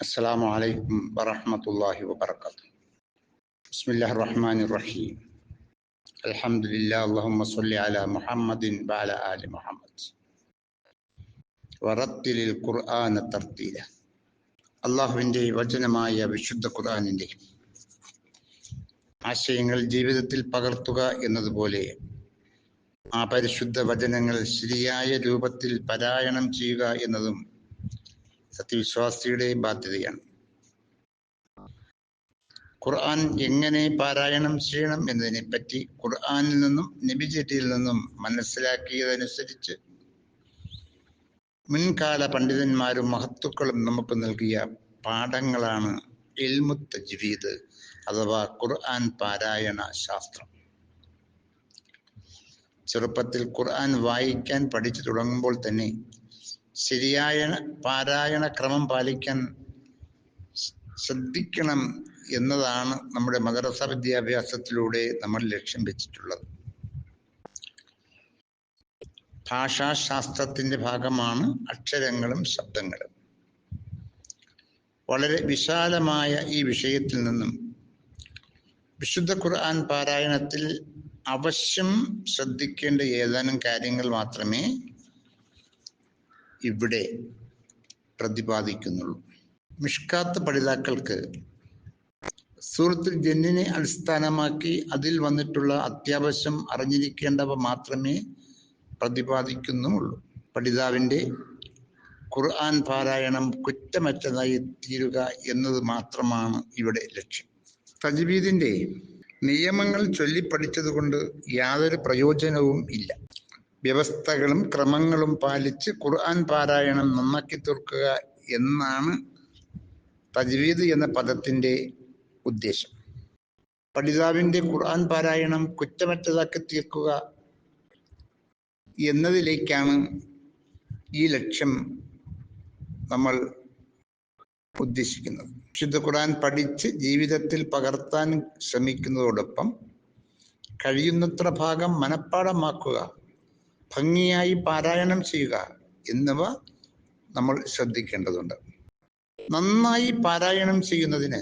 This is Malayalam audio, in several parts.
السلام عليكم ورحمة الله وبركاته بسم الله الرحمن الرحيم الحمد لله اللهم صل على محمد وعلى آل محمد ورتل القرآن ترتيلا അള്ളാഹുവിൻ്റെ വചനമായ വിശുദ്ധ ഖുർആാനിൻ്റെ ആശയങ്ങൾ ജീവിതത്തിൽ പകർത്തുക എന്നതുപോലെ ആ പരിശുദ്ധ വചനങ്ങൾ ശരിയായ രൂപത്തിൽ പാരായണം ചെയ്യുക എന്നതും സത്യവിശ്വാസിയുടെ ബാധ്യതയാണ്. ഖുർആൻ എങ്ങനെ പാരായണം ചെയ്യണം എന്നതിനെ പറ്റി ഖുർആനിൽ നിന്നും നബിചര്യയിൽ നിന്നും മനസ്സിലാക്കിയതനുസരിച്ച് മുൻകാല പണ്ഡിതന്മാരും മഹത്തുക്കളും നമുക്ക് നൽകിയ പാഠങ്ങളാണ് എൽമുത്ത് തജ്വീദ് അഥവാ ഖുർആൻ പാരായണ ശാസ്ത്രം. ചെറുപ്പത്തിൽ ഖുർആൻ വായിക്കാൻ പഠിച്ചു തുടങ്ങുമ്പോൾ തന്നെ ശരിയായ പാരായണ ക്രമം പാലിക്കാൻ ശ്രദ്ധിക്കണം എന്നതാണ് നമ്മുടെ മദ്രസ വിദ്യാഭ്യാസത്തിലൂടെ നമ്മൾ ലക്ഷ്യം വെച്ചിട്ടുള്ളത്. ഭാഷാശാസ്ത്രത്തിന്റെ ഭാഗമാണ് അക്ഷരങ്ങളും ശബ്ദങ്ങളും. വളരെ വിശാലമായ ഈ വിഷയത്തിൽ നിന്നും വിശുദ്ധ ഖുർആൻ പാരായണത്തിൽ അവശ്യം ശ്രദ്ധിക്കേണ്ട ഏതാനും കാര്യങ്ങൾ മാത്രമേ ഇവിടെ പ്രതിപാദിക്കുന്നുള്ളൂ. മിഷ്കാത്ത് പഠിതാക്കൾക്ക് സൂറത്തുൽ ജന്നിനെ അടിസ്ഥാനമാക്കി അതിൽ വന്നിട്ടുള്ള അത്യാവശ്യം അറിഞ്ഞിരിക്കേണ്ടവ മാത്രമേ പ്രതിപാദിക്കുന്നുമുള്ളൂ പഠിതാവിന്റെ ഖുർആൻ പാരായണം കുറ്റമറ്റതായി തീരുക എന്നത് മാത്രമാണ് ഇവിടെ ലക്ഷ്യം. തജ്വീദിന്റെ നിയമങ്ങൾ ചൊല്ലിപ്പഠിച്ചതുകൊണ്ട് യാതൊരു പ്രയോജനവും ഇല്ല. വ്യവസ്ഥകളും ക്രമങ്ങളും പാലിച്ച് ഖുർആൻ പാരായണം നന്നാക്കി തീർക്കുക എന്നാണ് തജ്വീദ് എന്ന പദത്തിന്റെ ഉദ്ദേശം. പഠിതാവിന്റെ ഖുർആൻ പാരായണം കുറ്റമറ്റതാക്കി തീർക്കുക എന്നതിലേക്കാണ് ഈ ലക്ഷ്യം നമ്മൾ ഉദ്ദേശിക്കുന്നത്. വിശുദ്ധ ഖുർആൻ പഠിച്ച് ജീവിതത്തിൽ പകർത്താൻ ശ്രമിക്കുന്നതോടൊപ്പം കഴിയുന്നത്ര ഭാഗം മനഃപ്പാടമാക്കുക ഭംഗിയായി പാരായണം ചെയ്യുക എന്നിവ നമ്മൾ ശ്രദ്ധിക്കേണ്ടതുണ്ട്. നന്നായി പാരായണം ചെയ്യുന്നതിന്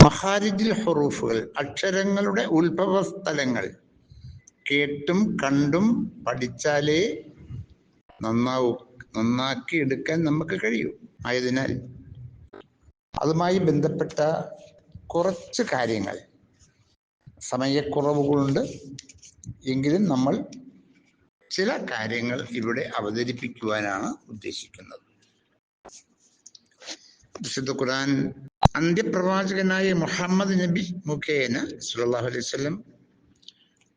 മഹാരിജിൽ ഹുറൂഫുകൾ അക്ഷരങ്ങളുടെ ഉത്ഭവ സ്ഥലങ്ങൾ കേട്ടും കണ്ടും പഠിച്ചാലേ നന്നാവൂ നന്നാക്കി എടുക്കാൻ നമുക്ക് കഴിയൂ. ആയതിനാൽ അതുമായി ബന്ധപ്പെട്ട കുറച്ച് കാര്യങ്ങൾ സമയക്കുറവുകളുണ്ട്. എങ്കിലും നമ്മൾ ചില കാര്യങ്ങൾ ഇവിടെ അവതരിപ്പിക്കുവാനാണ് ഉദ്ദേശിക്കുന്നത്. വിശുദ്ധ ഖുർആൻ അന്ത്യപ്രവാചകനായ മുഹമ്മദ് നബി മുഖേന സുല്ലാഹു അലൈഹി വസല്ലം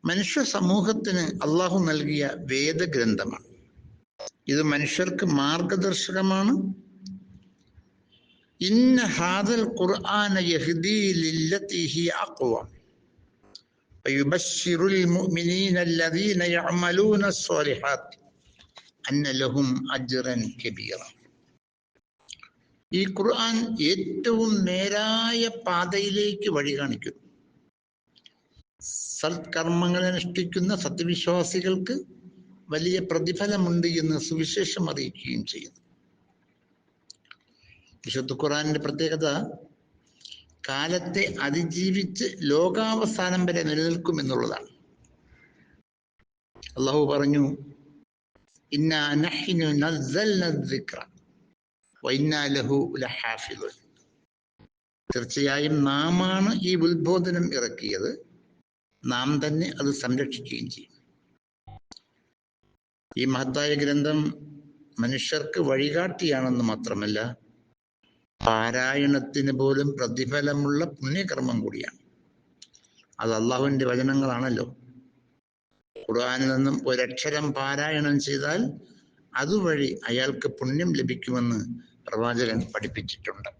മനുഷ്യ സമൂഹത്തിന് അള്ളാഹു നൽകിയ വേദഗ്രന്ഥമാണ്. ഇത് മനുഷ്യർക്ക് മാർഗദർശകമാണ്. ഇന്ന ഹാദൽ ഖുർആന യഹ്ദീ ലില്ലതി ഹി അഖ്വം. ويبشر المؤمنين الذين يعملون الصالحات أن لهم أجرا كبيرا ഈ ഖുർആൻ ഏറ്റവും നേരായ പാതയിലേക്ക് വഴി കാണിക്കുന്നു സൽക്കർമ്മങ്ങൾ അനുഷ്ഠിക്കുന്ന സത്യവിശ്വാസികൾക്ക് വലിയ പ്രതിഫലമുണ്ട് എന്ന് സുവിശേഷം അറിയിക്കുകയും ചെയ്യുന്നു വിശുദ്ധ ഖുറാനിന്റെ പ്രത്യേകത കാലത്തെ അതിജീവിച്ച് ലോകാവസാനം വരെ നിലനിൽക്കും എന്നുള്ളതാണ്. അള്ളാഹു പറഞ്ഞു തീർച്ചയായും നാമാണ് ഈ ഉത്ബോധനം ഇറക്കിയത്. നാം തന്നെ അത് സംരക്ഷിക്കുകയും ചെയ്യും. ഈ മഹത്തായ ഗ്രന്ഥം മനുഷ്യർക്ക് വഴികാട്ടിയാണെന്ന് മാത്രമല്ല പാരായണത്തിന് പോലും പ്രതിഫലമുള്ള പുണ്യകർമ്മം കൂടിയാണ്. അത് അള്ളാഹുവിന്റെ വചനങ്ങളാണല്ലോ. ഖുർആാനിൽ നിന്നും ഒരക്ഷരം പാരായണം ചെയ്താൽ അതുവഴി അയാൾക്ക് പുണ്യം ലഭിക്കുമെന്ന് പ്രവാചകൻ പഠിപ്പിച്ചിട്ടുണ്ട്.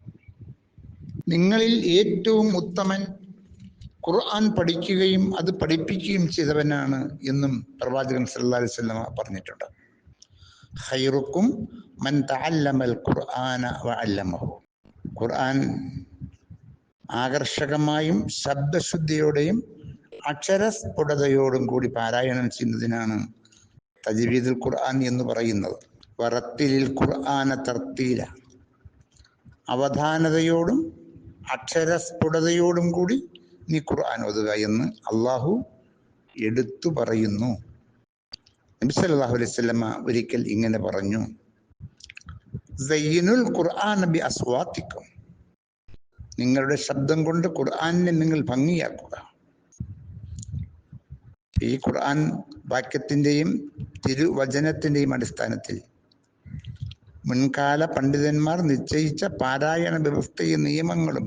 നിങ്ങളിൽ ഏറ്റവും ഉത്തമൻ ഖുർആൻ പഠിക്കുകയും അത് പഠിപ്പിക്കുകയും ചെയ്തവനാണ് എന്നും പ്രവാചകൻ സല്ലാ അലൈഹി സ്വലമ പറഞ്ഞിട്ടുണ്ട്. ഹൈറുക്കും മൻ താല്ലമൽ ഖുർആന വഅല്ലമഹു. ഖുർആൻ ആകർഷകമായും ശബ്ദശുദ്ധിയോടെയും അക്ഷരസ്ഫുടതയോടും കൂടി പാരായണം ചെയ്യുന്നതിനാണ് തജ്വീദുൽ ഖുർആൻ എന്ന് പറയുന്നത്. വറത്തിലിൽ ഖുർആന തർത്തീല. അവധാനതയോടും അക്ഷരസ്ഫുടതയോടും കൂടി നീ ഖുർആൻ ഓതുക എന്ന് അള്ളാഹു എടുത്തു പറയുന്നു. നബി സല്ലല്ലാഹു അലൈഹി വസല്ലമ ഒരിക്കൽ ഇങ്ങനെ പറഞ്ഞു. സയ്യിനുൽ ഖുർആൻ ബി അസ്വാത്തിക്കും. നിങ്ങളുടെ ശബ്ദം കൊണ്ട് ഖുർആാനിനെ നിങ്ങൾ ഭംഗിയാക്കുക. ഈ ഖുർആൻ വാക്യത്തിന്റെയും തിരുവചനത്തിന്റെയും അടിസ്ഥാനത്തിൽ മുൻകാല പണ്ഡിതന്മാർ നിശ്ചയിച്ച പാരായണ വ്യവസ്ഥയും നിയമങ്ങളും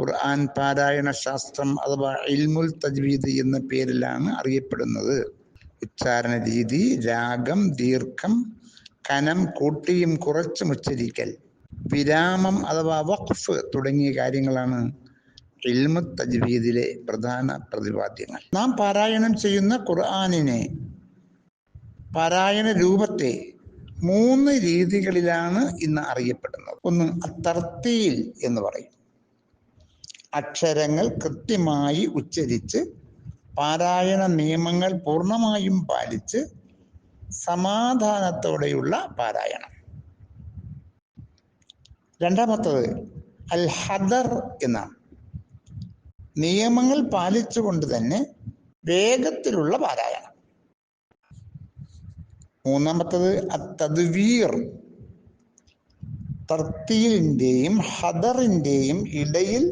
ഖുർആൻ പാരായണ ശാസ്ത്രം അഥവാ ഇൽമുൽ തജ്വീദ് എന്ന പേരിലാണ് അറിയപ്പെടുന്നത്. ഉച്ചാരണ രീതി രാഗം ദീർഘം കനം കൂട്ടിയും കുറച്ചും ഉച്ചരിക്കൽ. വിരാമം അഥവാ വഖഫ് തുടങ്ങിയ കാര്യങ്ങളാണ് ഇൽമു തജ്വീദിലെ പ്രധാന പ്രതിപാദ്യങ്ങൾ. നാം പാരായണം ചെയ്യുന്ന ഖുർആാനിനെ പാരായണ രൂപത്തെ മൂന്ന് രീതികളിലാണ് ഇന്ന് അറിയപ്പെടുന്നത്. ഒന്ന് തർത്തിയിൽ എന്ന് പറയും. അക്ഷരങ്ങൾ കൃത്യമായി ഉച്ചരിച്ച് പാരായണ നിയമങ്ങൾ പൂർണമായും പാലിച്ച് സമാധാനത്തോടെയുള്ള പാരായണം. രണ്ടാമത്തത് അൽ ഹദർ എന്നാണ്. നിയമങ്ങൾ പാലിച്ചുകൊണ്ട് തന്നെ വേഗത്തിലുള്ള പാരായണം. മൂന്നാമത്തത് തദ്വീർ തർത്തീലിന്റെയും ഹദറിന്റെയും ഇടയിൽ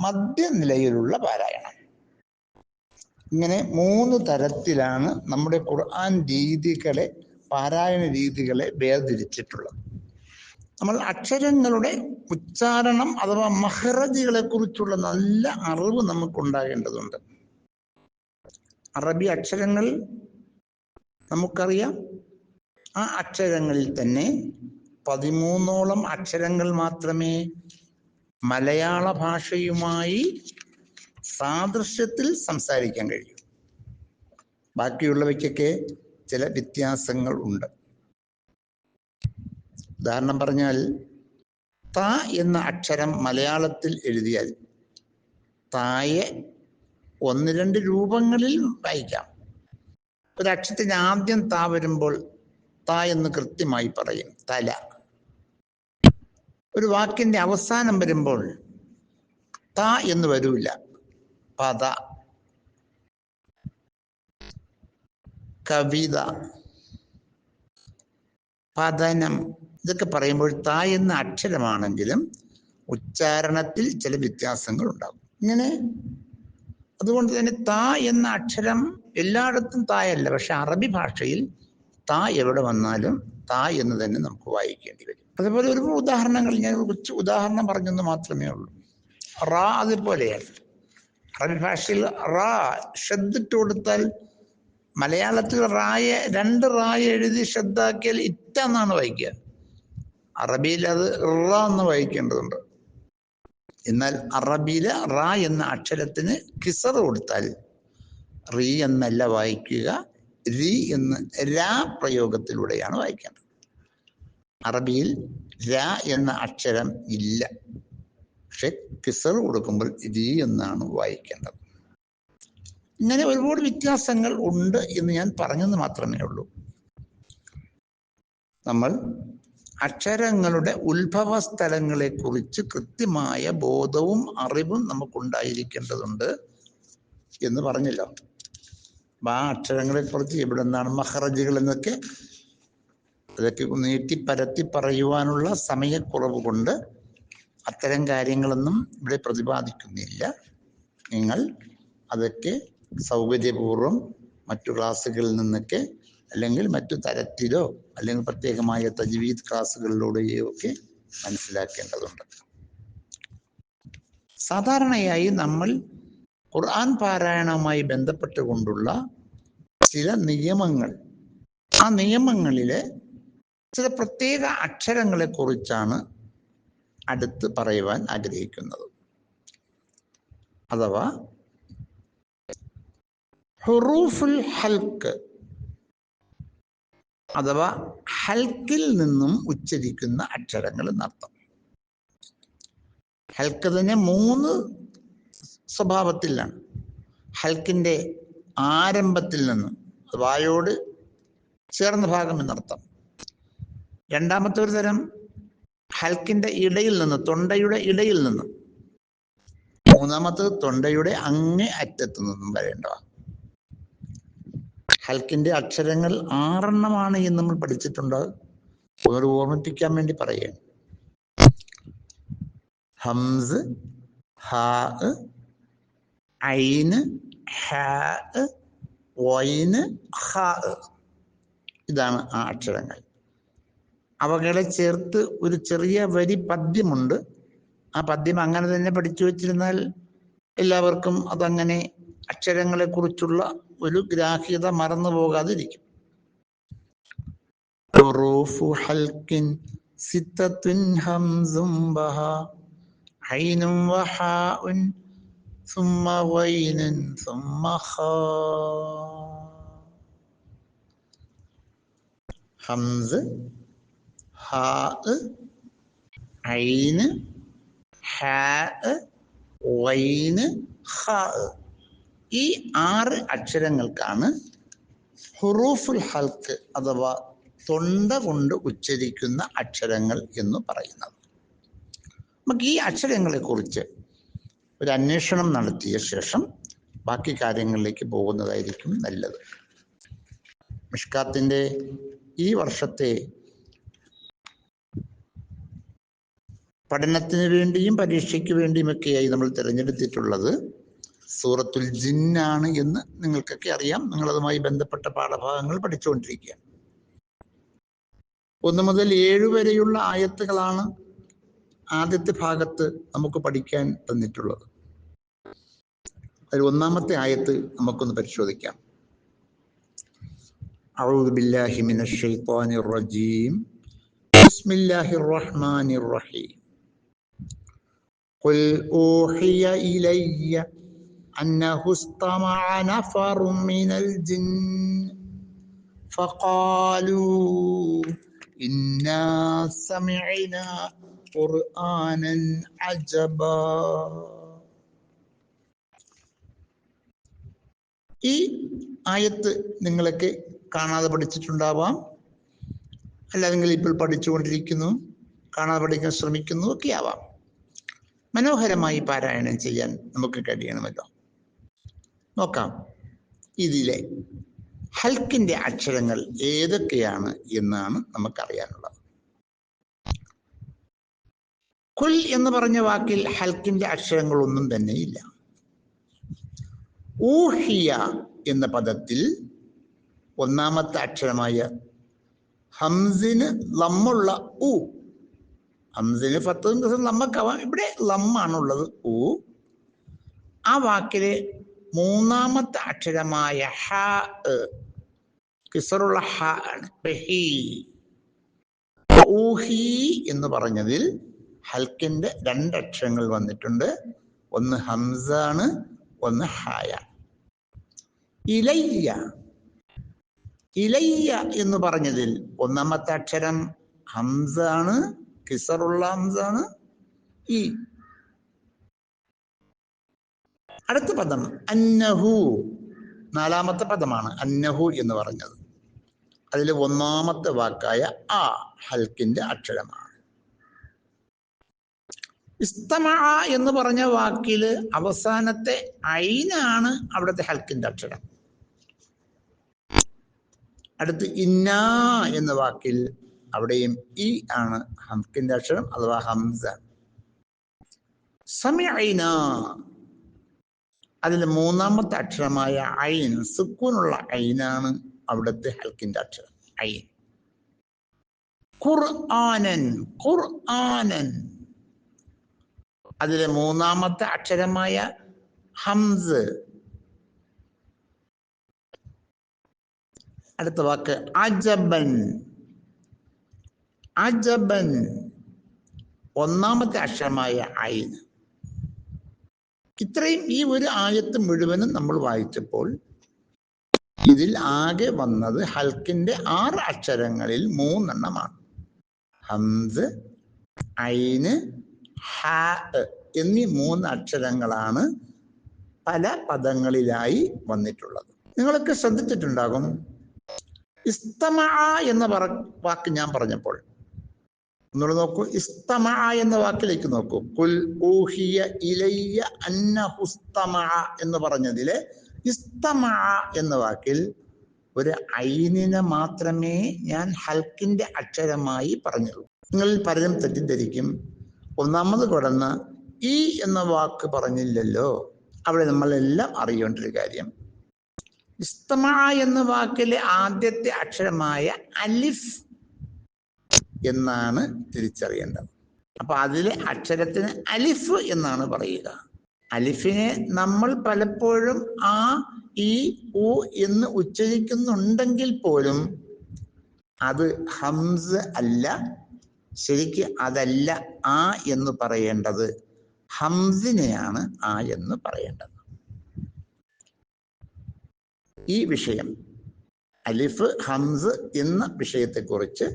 മധ്യനിലയിലുള്ള പാരായണം. ഇങ്ങനെ മൂന്ന് തരത്തിലാണ് നമ്മുടെ ഖുർആൻ രീതികളെ പാരായണ രീതികളെ വേർതിരിച്ചിട്ടുള്ളത്. നമ്മൾ അക്ഷരങ്ങളുടെ ഉച്ചാരണം അഥവാ മഹ്റജികളെ കുറിച്ചുള്ള നല്ല അറിവ് നമുക്കുണ്ടാകേണ്ടതുണ്ട്. അറബി അക്ഷരങ്ങൾ നമുക്കറിയാം. ആ അക്ഷരങ്ങളിൽ തന്നെ പതിമൂന്നോളം അക്ഷരങ്ങൾ മാത്രമേ മലയാള ഭാഷയുമായി സാദൃശ്യത്തിൽ സംസാരിക്കാൻ കഴിയൂ. ബാക്കിയുള്ളവയ്ക്കൊക്കെ ചില വ്യത്യാസങ്ങൾ ഉണ്ട്. ഉദാഹരണം പറഞ്ഞാൽ ത എന്ന അക്ഷരം മലയാളത്തിൽ എഴുതിയാൽ തായെ ഒന്ന് രണ്ട് രൂപങ്ങളിൽ വായിക്കാം. ഒരു അക്ഷരത്തിന് ആദ്യം താ വരുമ്പോൾ ത എന്ന് കൃത്യമായി പറയും. തല. ഒരു വാക്കിന്റെ അവസാനം വരുമ്പോൾ ത എന്ന് വരൂല. പദ. കവിത. പതനം. ഇതൊക്കെ പറയുമ്പോൾ ത എന്ന അക്ഷരമാണെങ്കിലും ഉച്ചാരണത്തിൽ ചില വ്യത്യാസങ്ങൾ ഉണ്ടാകും. ഇങ്ങനെ? അതുകൊണ്ട് തന്നെ ത എന്ന അക്ഷരം എല്ലായിടത്തും തായല്ല. പക്ഷെ അറബി ഭാഷയിൽ ത എവിടെ വന്നാലും ത എന്ന് തന്നെ നമുക്ക് വായിക്കേണ്ടി വരും. അതുപോലെ ഒരു ഉദാഹരണങ്ങൾ ഞാൻ കുറച്ച് ഉദാഹരണം പറഞ്ഞെന്ന് മാത്രമേ ഉള്ളൂ. റാ അതുപോലെയാണ്. അറബി ഭാഷയിൽ റാ ശ്രദ്ധിട്ട് കൊടുത്താൽ മലയാളത്തിൽ റായ രണ്ട് റായ എഴുതി ശ്രദ്ധാക്കിയാൽ ഇറ്റ എന്നാണ് വായിക്കുക. അറബിയിൽ അത് റ എന്ന് വായിക്കേണ്ടതുണ്ട്. എന്നാൽ അറബിയിലെ റ എന്ന അക്ഷരത്തിന് കിസർ കൊടുത്താൽ റീ എന്നല്ല വായിക്കുക രി എന്ന് രാ പ്രയോഗത്തിലൂടെയാണ് വായിക്കേണ്ടത്. അറബിയിൽ രാ എന്ന അക്ഷരം ഇല്ല. പക്ഷെ കിസർ കൊടുക്കുമ്പോൾ രി എന്നാണ് വായിക്കേണ്ടത്. ഇങ്ങനെ ഒരുപാട് വ്യത്യാസങ്ങൾ ഉണ്ട് എന്ന് ഞാൻ പറഞ്ഞെന്ന് മാത്രമേ ഉള്ളൂ. നമ്മൾ അക്ഷരങ്ങളുടെ ഉത്ഭവ സ്ഥലങ്ങളെ കുറിച്ച് കൃത്യമായ ബോധവും അറിവും നമുക്കുണ്ടായിരിക്കേണ്ടതുണ്ട് എന്ന് പറഞ്ഞല്ലോ. അപ്പൊ ആ അക്ഷരങ്ങളെക്കുറിച്ച് എവിടെ നിന്നാണ് മഹറജുകൾ എന്നൊക്കെ അതൊക്കെ നീട്ടി പരത്തി പറയുവാനുള്ള സമയക്കുറവ് കൊണ്ട് അത്തരം കാര്യങ്ങളൊന്നും ഇവിടെ പ്രതിപാദിക്കുന്നില്ല. നിങ്ങൾ അതൊക്കെ സൗകര്യപൂർവം മറ്റു ക്ലാസ്സുകളിൽ നിന്നൊക്കെ അല്ലെങ്കിൽ മറ്റു തരത്തിലോ അല്ലെങ്കിൽ പ്രത്യേകമായ തജ്വീദ് ക്ലാസ്സുകളിലൂടെയോ ഒക്കെ മനസ്സിലാക്കേണ്ടതുണ്ട്. സാധാരണയായി നമ്മൾ ഖുർആൻ പാരായണവുമായി ബന്ധപ്പെട്ടുകൊണ്ടുള്ള ചില നിയമങ്ങൾ ആ നിയമങ്ങളിലെ ചില പ്രത്യേക അക്ഷരങ്ങളെ കുറിച്ചാണ് അടുത്ത് പറയുവാൻ ആഗ്രഹിക്കുന്നത്. അഥവാ ഹുറൂഫുൽ ഹൽക്ക് അഥവാ ഹൽക്കിൽ നിന്നും ഉച്ചരിക്കുന്ന അക്ഷരങ്ങൾ എന്നർത്ഥം. ഹൽക്ക് തന്നെ മൂന്ന് സ്വഭാവത്തിലാണ്. ഹൽക്കിന്റെ ആരംഭത്തിൽ നിന്ന് വായോട് ചേർന്ന ഭാഗം എന്നർത്ഥം. രണ്ടാമത്തെ ഒരു തരം ഹൽക്കിന്റെ ഇടയിൽ നിന്ന് തൊണ്ടയുടെ ഇടയിൽ നിന്ന്. മൂന്നാമത്തത് തൊണ്ടയുടെ അങ്ങേ അറ്റത്തു നിന്നും വരേണ്ടവ ഹൽക്കിന്റെ അക്ഷരങ്ങൾ ആറെണ്ണമാണ് എന്ന് നമ്മൾ പഠിച്ചിട്ടുണ്ട്. ഒന്നുകൂടി ഓർമ്മിപ്പിക്കാൻ വേണ്ടി പറയുകയാണ്. ഹംസ് ഹാ ഐന് ഹാ വൈന് ഹാ. ഇതാണ് ആ അക്ഷരങ്ങൾ. അവകളെ ചേർത്ത് ഒരു ചെറിയ വരി പദ്യമുണ്ട്. ആ പദ്യം അങ്ങനെ തന്നെ പഠിച്ചു വച്ചിരുന്നാൽ എല്ലാവർക്കും അതങ്ങനെ അക്ഷരങ്ങളെക്കുറിച്ചുള്ള ഒരു ഗ്രാഹ്യത മറന്നു പോകാതിരിക്കും. ഹംസ് ഹാ ഐന് ഹാ വൈന് ഹാ. ഈ ആറ് അക്ഷരങ്ങൾക്കാണ് ഹുറൂഫുൽ ഹൽക്ക് അഥവാ തൊണ്ട കൊണ്ട് ഉച്ചരിക്കുന്ന അക്ഷരങ്ങൾ എന്ന് പറയുന്നത്. നമുക്ക് ഈ അക്ഷരങ്ങളെ കുറിച്ച് ഒരു അന്വേഷണം നടത്തിയ ശേഷം ബാക്കി കാര്യങ്ങളിലേക്ക് പോകുന്നതായിരിക്കും നല്ലത്. മിഷ്കാത്തിന്റെ ഈ വർഷത്തെ പഠനത്തിന് വേണ്ടിയും പരീക്ഷയ്ക്ക് വേണ്ടിയുമൊക്കെയായി നമ്മൾ തിരഞ്ഞെടുത്തിട്ടുള്ളത് സൂറത്തുൽ ജിന്നാണ് എന്ന് നിങ്ങൾക്കൊക്കെ അറിയാം നിങ്ങളതുമായി ബന്ധപ്പെട്ട പാഠഭാഗങ്ങൾ പഠിച്ചുകൊണ്ടിരിക്കുകയാണ് ഒന്ന് മുതൽ ഏഴ് വരെയുള്ള ആയത്തുകളാണ് ആദ്യത്തെ ഭാഗത്ത് നമുക്ക് പഠിക്കാൻ തന്നിട്ടുള്ളത് അതിൽ ഒന്നാമത്തെ ആയത്ത് നമുക്കൊന്ന് പരിശോധിക്കാം أعوذ بالله من الشيطان الرجيم بسم الله الرحمن الرحيم قل أوحي إلي أنه استمع نفر من الجن فقالوا إنا سمعنا قرآنا عجبا ഈ ആയത്ത് നിങ്ങളൊക്കെ കാണാതെ പഠിച്ചിട്ടുണ്ടാവാം അല്ലെങ്കിൽ ഇപ്പോൾ പഠിച്ചുകൊണ്ടിരിക്കുന്നു കാണാതെ പഠിക്കാൻ ശ്രമിക്കുന്നു ഒക്കെ ആവാം മനോഹരമായി പാരായണം ചെയ്യാൻ നമുക്ക് കഴിയണമല്ലോ നോക്കാം. ഇതിലെ ഹൽക്കിന്റെ അക്ഷരങ്ങൾ ഏതൊക്കെയാണ് എന്നാണ് നമുക്കറിയാനുള്ളത്. കുൽ എന്ന് പറഞ്ഞ വാക്കിൽ ഹൽക്കിന്റെ അക്ഷരങ്ങളൊന്നും തന്നെ ഇല്ല ഊഹിയ എന്ന പദത്തിൽ ഒന്നാമത്തെ അക്ഷരമായ ഹംസിന് ലമ്മുള്ള ഉ ഹംസിന് പത്ത് ദിവസം ലമ്മക്കാവാം ഇവിടെ ലമ്മാണുള്ളത് ഉ ആ വാക്കിലെ മൂന്നാമത്തെ അക്ഷരമായ ഹ കിസറുള്ള ഹ ആണ് ഊഹി എന്ന് പറഞ്ഞതിൽ ഹൽക്കിന്റെ രണ്ടക്ഷരങ്ങൾ വന്നിട്ടുണ്ട്. ഒന്ന് ഹംസാണ് ഒന്ന് ഹായ. ഇലയ്യ. ഇലയ്യ എന്ന് പറഞ്ഞതിൽ ഒന്നാമത്തെ അക്ഷരം ഹംസാണ് കിസറുള്ള ഹംസാണ് ഈ. അടുത്ത പദം അന്നഹു. നാലാമത്തെ പദമാണ് അന്നഹു എന്ന് പറഞ്ഞത്. അതിൽ ഒന്നാമത്തെ വാക്കായ ആ ഹൽക്കിന്റെ അക്ഷരമാണ്. ഇസ്തമ എന്ന് പറഞ്ഞ വാക്കിൽ അവസാനത്തെ ഐനാണ് അവിടുത്തെ ഹൽക്കിന്റെ അക്ഷരം. അടുത്ത് ഇന്ന എന്ന വാക്കിൽ അവിടെയും ഇ ആണ് ഹംക്കിന്റെ അക്ഷരം അഥവാ ഹംസ. സമയന അതിൽ മൂന്നാമത്തെ അക്ഷരമായ ഐൻ സുക്കൂനുള്ള ഐനാണ് അവിടുത്തെ ഹൽക്കിന്റെ അക്ഷരം ഐൻ. ഖുർആനൻ ഖുർആനൻ. അതിലെ മൂന്നാമത്തെ അക്ഷരമായ ഹംസ്. അടുത്ത വാക്ക് അജബൻ. അജബൻ. ഒന്നാമത്തെ അക്ഷരമായ ഐൻ. ഇത്രയും ഈ ഒരു ആയത്ത് മുഴുവനും നമ്മൾ വായിച്ചപ്പോൾ ഇതിൽ ആകെ വന്നത് ഹൽക്കിന്റെ ആറ് അക്ഷരങ്ങളിൽ മൂന്നെണ്ണമാണ്. ഹംസ് ഐന് ഹ എന്നീ മൂന്ന് അക്ഷരങ്ങളാണ് പല പദങ്ങളിലായി വന്നിട്ടുള്ളത്. നിങ്ങളൊക്കെ ശ്രദ്ധിച്ചിട്ടുണ്ടാകും. ഇസ്തമ എന്ന വാക്ക് ഞാൻ പറഞ്ഞപ്പോൾ ഒന്നുകൂടെ നോക്കൂ ഇസ്തമ എന്ന വാക്കിലേക്ക് നോക്കൂ. കുൽ ഊഹിയ ഇലയ്യ അന്നഹുസ്തമ എന്ന് പറഞ്ഞതിലെ ഇസ്തമ എന്ന വാക്കിൽ ഒരു ഐനിനെ മാത്രമേ ഞാൻ ഹൽക്കിന്റെ അക്ഷരമായി പറഞ്ഞുള്ളൂ. നിങ്ങൾ പലരും തെറ്റിദ്ധരിക്കും. ഒന്നാമത് കടന്ന് ഈ എന്ന വാക്ക് പറഞ്ഞില്ലല്ലോ. അവിടെ നമ്മളെല്ലാം അറിയേണ്ട ഒരു കാര്യം. ഇസ്തമ എന്ന വാക്കിലെ ആദ്യത്തെ അക്ഷരമായ അലിഫ് എന്നാണ് തിരിച്ചറിയേണ്ടത്. അപ്പൊ അതിലെ അക്ഷരത്തിന് അലിഫ് എന്നാണ് പറയുക. അലിഫിനെ നമ്മൾ പലപ്പോഴും ആ ഈ ഉ എന്ന് ഉച്ചരിക്കുന്നുണ്ടെങ്കിൽ പോലും അത് ഹംസ് അല്ല. ശരിക്ക് അതല്ല ആ എന്ന് പറയേണ്ടത് ഹംസിനെയാണ് ആ എന്ന് പറയേണ്ടത്. ഈ വിഷയം അലിഫ് ഹംസ് എന്ന വിഷയത്തെക്കുറിച്ച്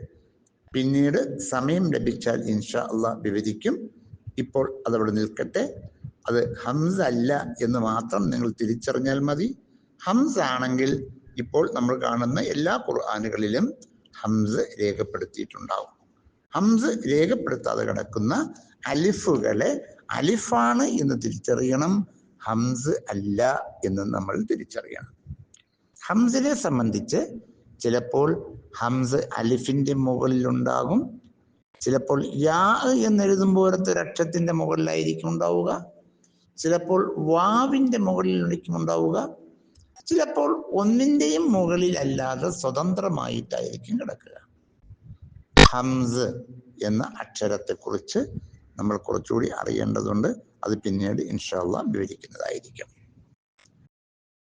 പിന്നീട് സമയം ലഭിച്ചാൽ ഇൻഷാ അള്ളാഹ് വിവരിക്കും. ഇപ്പോൾ അതവിടെ നിൽക്കട്ടെ. അത് ഹംസ് അല്ല എന്ന് മാത്രം നിങ്ങൾ തിരിച്ചറിഞ്ഞാൽ മതി. ഹംസ് ആണെങ്കിൽ ഇപ്പോൾ നമ്മൾ കാണുന്ന എല്ലാ ഖുർആാനുകളിലും ഹംസ് രേഖപ്പെടുത്തിയിട്ടുണ്ടാവും. ഹംസ് രേഖപ്പെടുത്താതെ കിടക്കുന്ന അലിഫുകളെ അലിഫാണ് എന്ന് തിരിച്ചറിയണം. ഹംസ് അല്ല എന്ന് നമ്മൾ തിരിച്ചറിയണം. ഹംസിനെ സംബന്ധിച്ച് ചിലപ്പോൾ ഹംസ് അലിഫിന്റെ മുകളിലുണ്ടാകും. ചിലപ്പോൾ യാ എന്നെഴുതുമ്പോഴത്തെ ഒരു അക്ഷരത്തിന്റെ മുകളിലായിരിക്കും ഉണ്ടാവുക. ചിലപ്പോൾ വാവിന്റെ മുകളിലായിരിക്കും ഉണ്ടാവുക. ചിലപ്പോൾ ഒന്നിന്റെയും മുകളിലല്ലാതെ സ്വതന്ത്രമായിട്ടായിരിക്കും കിടക്കുക. ഹംസ് എന്ന അക്ഷരത്തെ കുറിച്ച് നമ്മൾ കുറച്ചുകൂടി അറിയേണ്ടതുണ്ട്. അത് പിന്നീട് ഇൻഷാല്ല വിവരിക്കുന്നതായിരിക്കും.